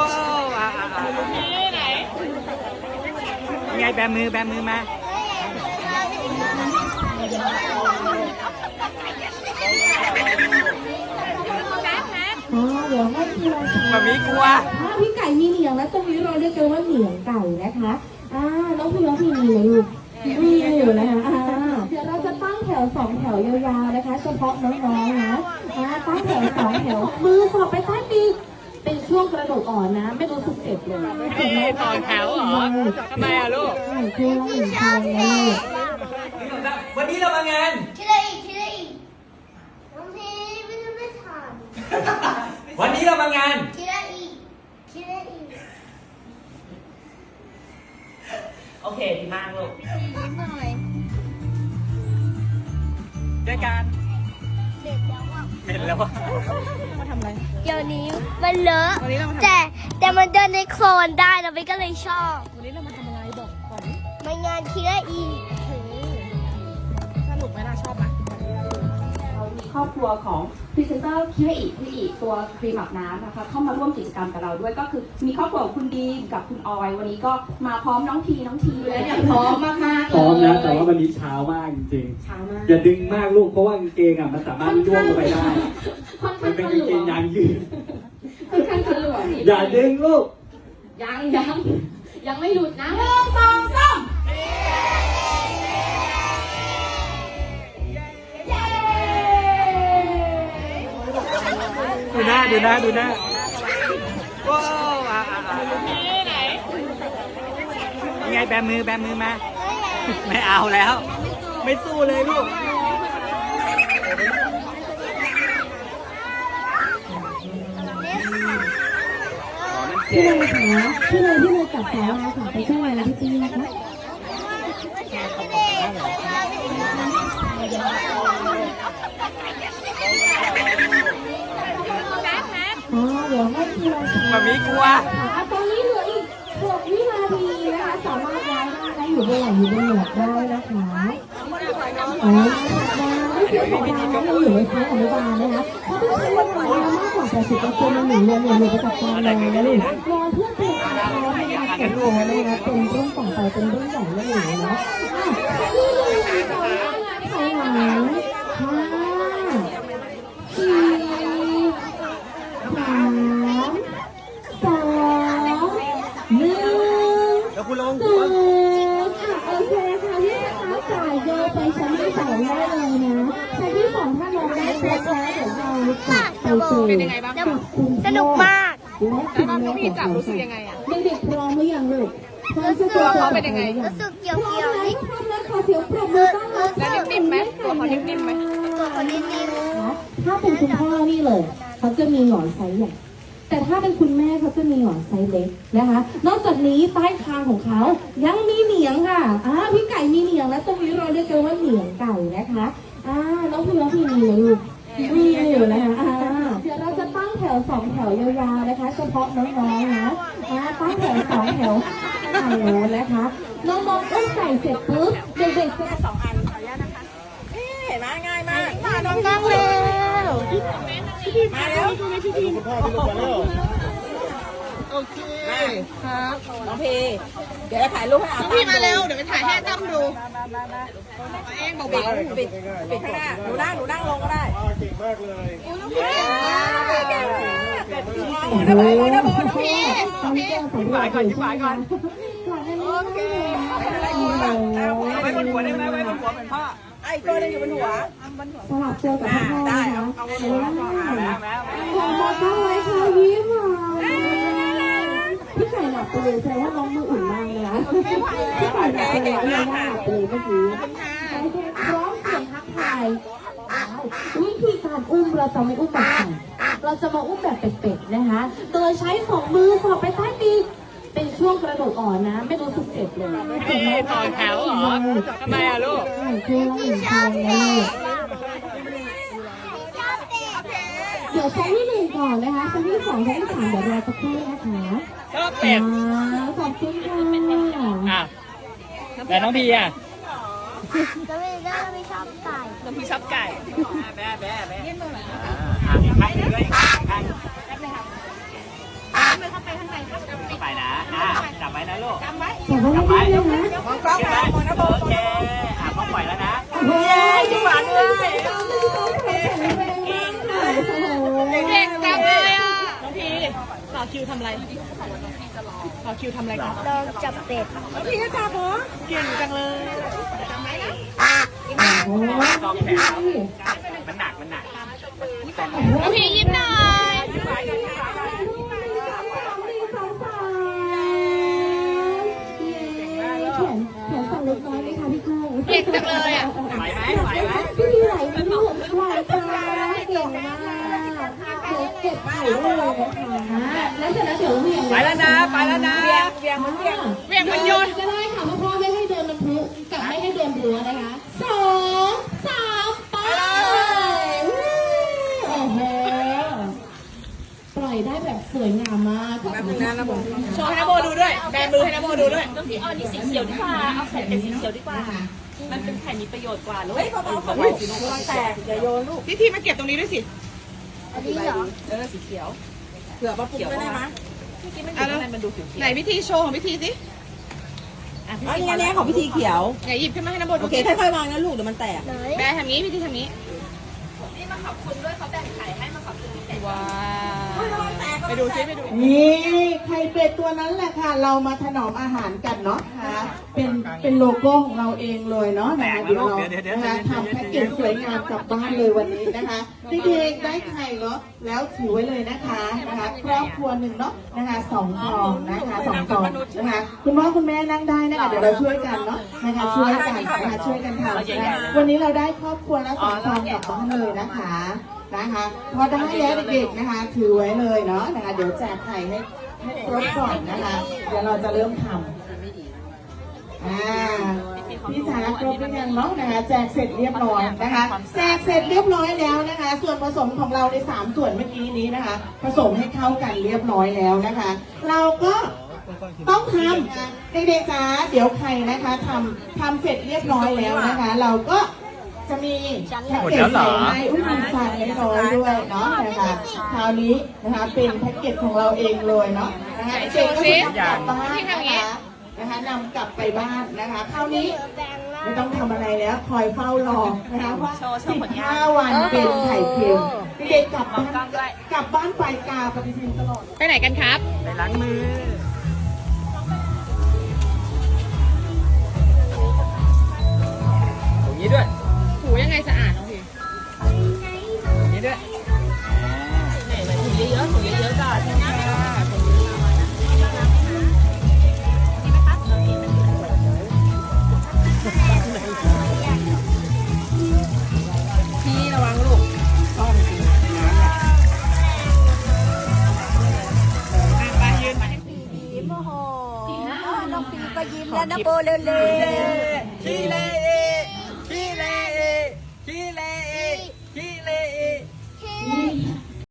ว้าวอะอะอะนี่ไหนยังไงแบมือแบมือมา อ๋อเดี๋ยวให้ทีละชั้นแบบนี้กลัว อ่าพี่ไก่มีเหนียงแล้วตรงนี้เราเรียกกันว่าเหนียงไก่นะคะอ่าน้องพี่น้องพี่มีไหมลูกมีอยู่นะคะอ่าเดี๋ยวเราจะตั้งแถวสองแถวยาวๆนะคะ เฉพาะน้องๆนะอ่าตั้งแถวสองแถวมือสอบไปใต้ปีก เป็นช่วงกระดูกอ่อนนะ ไม่รู้สึกเจ็บเลยนี่ต่อแถวเหรอทำไมอะลูกใช่เพื่อนหนึ่งคนนะลูกวันนี้เรามางานคิดอะไรอีกคิดอะไรอีกน้องพีไม่ได้ไม่ถามวันนี้เรามางานคิดอะไรอีกคิดอะไรอีกโอเคดีมากลูกนิดหน่อยด้วยกันเด็กแล้วอะเป็นแล้ววะ เดี๋ยวนี้มันเลอะวันนี้เรามาทำ แต่แต่มันเดินในโคลนได้นะพี่ก็เลยชอบวันนี้เรามาทำอะไรบอกก่อนมันงานคิดอะไรอีกสนุกไหมล่ะชอบไหมเรามี ครอบครัวของพรีเซนเตอร์คิเรอิคิเรอิตัวครีมอาบน้ำนะคะเข้ามาร่วมกิจกรรมกับเราด้วยก็คือมีครอบครัวของคุณดีมกับคุณออย วันนี้ก็มาพร้อมน้องทีน้องทีเลยเนี่ยพร้อมมากๆพร้อมเลนะยแต่ว่าวันนี้เช้ามากจริงเช้ามากๆอย่าดึงมากลูกเพราะว่ากางเกงอะมันสามารถย่วงลงไปได้ค่อนมัข้านงเป็นทะลกางวเกงงยางยืดค่อนข้างทะลวงอย่าดึงลูกยังยังยังไม่หลุดนะหนึ่งสองสาม ดูหน้าดูหน้าดูหน้าว้าวอะอะอะนี่ไหนยังไงแบมือแบมือมา ไม่เอาแล้ว ไม่สู้เลยลูกพี่เลยค่ะพี่เลยพี่เลยจับขามาค่ะไปช่วยอะไรพี่ตีนะคะ อ๋อ เดี๋ยวให้ทีกลัวอะตอนนี้เหลืออีกหกวินาทีนะคะสามารถย้ายได้นะอยู่บนไหลังอยู่บนหมวกได้นะคะอ๋อได้ไม่เสียของเรายังอยู่ในชั้นอนุบาลนะคะเพราะถ้าใช้เวลามากกว่า80เปอร์เซ็นต์ในหนึ่งเดือนเนี่ยหนูจะจัดการเลยนะลูกรอเพื่อเตรียมความพร้อมในการเก็บตัวนะคะเป็นรุ่นต่อไปเป็นรุ่นใหญ่แล้วหนูเนาะอะนี่ จับไปเจอเป็นยังไงบ้างกับคุณสนุกมากและคุณตอนแม่น้องขพี่องจับเขารู้สึกยังไงอะเด็กๆพร้อมหรือยังลูกพร้อมจะเจอเขาเป็นยังไงรู้สึกเกี่ยวพร้อเกี่ยวมไหมนิดพร้อมแล้วขอเสียงปรบมือต้อนรับแล้วนิ่มๆไหมตัวเขานิ่มๆไหมตัวคนนิดนิดนะถ้าเป็นคุณพ่อนี่เลยเขาจะมีหงอนไซส์ใหญ่แต่ถ้าเป็นคุณแม่เขาจะมีหงอนไซส์เล็กนะคะ นอกจากนี้ใต้คางของเขายังมีเหนียงค่ะอ่าพี่ไก่มีเหนียงและตรงนี้เราเรียกกันว่าเหนียงไก่นะคะอ่าน้องพี่น้องพี่มีไหมลูก พาะน้องๆนะอ่าตั้งแถวสองแถวทางโน้นนะคะน้องๆอุ้มไก่เสร็จปุ๊บเด็กๆจะเห็นไหมง่ายมากๆมาน้องกล้องเร็วมาแล้วโอเคครับน้องพีเดี๋ยวจะถ่ายรูปให้อาน้องพีมาเร็วเดี๋ยวไปถ่ายให้ตั้มดูมาเองเบาๆปิดปิดข้างหน้าหนูนั่งหนูนั่งลงก็ได้เก่งมากเลยน้องพีเก่งมาก หมุนได้ไหมหมุนได้ไหมน้องพีน้องพียิ้มหวานก่อนยิ้มหวานก่อนโอเคเอาไว้บนหัวได้ไหมไว้บนหัวเป็นพ่อไอ้ตัวนึงอยู่บนหัวสลับเจอกับพ่อได้นะคะเอาเอาบนหัวก่อนแล้วแล้วขอมาตั้งไว้ค่ะยิ้มหวานพี่ไข่หลับไปเลยแสดงว่าน้องมืออุ่นมากเลยนะพี่ไข่หลับไปเลยไม่ได้หลับไปเลยเมื่อกี้โอเคร้องเสียงทักทายวิธีการอุ้มเราจะไม่อุ้มแบบไข่ เราจะมาอุ้มแบบเป็ดๆนะคะ โดยใช้สองมือสอดไปใต้ปีกเป็นช่วงกระดูกอ่อนนะ ไม่รู้สึกเจ็บเลยนี่ต่อแถวเหรอทำไมอะลูกใช่คือเราหนึ่งคนนะลูกเดี๋ยวชั้นที่หนึ่งก่อนนะคะชั้นที่สองชั้นที่สามเดี๋ยวรอสักครู่นะคะชอบเป็ดอ่าขอบคุณค่ะอะแต่น้องพีอะก็ไม่ได้ไม่ชอบไก่น้องพีชอบไก่แบ๊ะแบ๊ะแบ๊ะอะอีกข้างหนึ่งด้วยอีกข้างหนึ่งไปนะอะจับไว้นะลูก แต่ว่าไม่ได้เลยนะ มองกล้องขึ้นนะไหมมองนะโบโอเคอะพ่อปล่อยแล้วนะเฮ้ยหวานเลยเก่งจังเลยอะน้องพีต่อคิวทำอะไรต่อคิวทำอะไรกันลองจับเป็ดน้องพีก็จับเหรอเก่งจังเลยจำไหมนะโอ้ยกองแขนมันหนักมันหนัก น้องพียิ้มหน่อยเก่งจังเลยอะไหวไหมไหวไหมพี่พีไหลไหมลูกไหวค่ะเก่งมากเดี๋ยวเก็บไข่เลยนะคะแล้วเสร็จแล้วเดี๋ยวเวียงไปแล้วนะ ไปแล้วนะเวียงเวียงมันเวียงเวียงมันโยนก็ได้ค่ะเพราะพ่อไม่ให้โดนน้ำพุกับไม่ให้โดนรั้วนะคะสองสามไปโอ้โหปล่อยได้แบบสวยงามมากขอบคุณนะนะ โชว์ให้นะโบดูด้วย แบมือให้นะโบ ดูด้วยต้องที่เอานี่สีเขียวดีกว่า เอาไข่เป็นสีเขียวดีกว่า มันเป็นไข่มีประโยชน์กว่าลูกเฮ้ยเบาๆของลูกระวังแตกอย่าโยนลูกพี่ทีมาเก็บตรงนี้ด้วยสิ อันนี้เหรอ เออสีเขียว เผื่อมาปลุกด้วยได้ไหมเมื่อกี้มันอยู่ข้างในมันดูเขียวไหนพิธีโชว์ของพิธีสิๆอะอ๋อนี่ไงของพิธีเขียว ไหนหยิบขึ้นมาให้นะโบโอเคค่อยๆวางนะลูกเดี๋ยวมันแตก ไหนแบทำนี้พิธีทำนี้ นี่มาขอบคุณด้วยเขาแบ่งไข่ให้มาขอบคุณพิเศษว้าว ไปดูซิไปดูนี่ไข่เป็ดตัวนั้นแหละค่ะ เรามาถนอมอาหารกันเนาะค่ะเป็นเป็นโลโก้ของเราเองเลยเนาะนะคะเดี๋ยวเรานะคะทำแพ็กเกจสวยงามกลับบ้านเลยวันนี้นะคะเด็กๆได้ไข่เนาะแล้วถือไว้เลยนะคะนะคะครอบครัวหนึ่งเนาะนะคะสองฟองนะคะสองฟองนะคะคุณพ่อคุณแม่นั่งได้นะคะเดี๋ยวเราช่วยกันเนาะนะคะช่วยกันนะคะช่วยกันทำนะคะวันนี้เราได้ครอบครัวละสองฟองกลับบ้านเลยนะคะนะคะพอได้แล้วเด็กๆนะคะ ถือไว้เลยเนาะนะคะ เดี๋ยวแจกไข่ให้ให้ครบก่อนนะคะ เดี๋ยวเราจะเริ่มทำอ่าพี่จ๋าครบหรือยังเนาะนะคะ แจกเสร็จเรียบร้อยนะคะ แจกเสร็จเรียบร้อยแล้วนะคะ ส่วนผสมของเราในสามส่วนเมื่อกี้นี้นะคะ ผสมให้เข้ากันเรียบร้อยแล้วนะคะ เราก็ต้องทำเด็กๆจ๋าเดี๋ยวใครนะคะทำทำเสร็จเรียบร้อยแล้วนะคะ เราก็ จะมีแพ็กเกจใส่ให้อุ้ยมีฟันน้อยๆด้วยเนาะนะคะคราวนี้นะคะเป็นแพ็กเกจของเราเองเลยเนาะนะคะเด็กๆก็นำกลับบ้านนะคะนะคะนำกลับไปบ้านนะคะคราวนี้ไม่ต้องทำอะไรแล้วคอยเฝ้ารอนะคะว่า15 วันเป็นไข่เค็มเด็กๆกลับบ้านกลับบ้านไปกาปฏิทินตลอดไปไหนกันครับไปล้างมือตรงนี้ด้วยถู ยังไงสะอาดน้องพีตรงนี้ด้วยอ่าพี่ระวังลูกชอบจริงน้ำเนี่ยไปยืนไปยิ้มโอ้โหน้องปีก็ยิ้มแล้วนะโบเร็วๆขี้เลย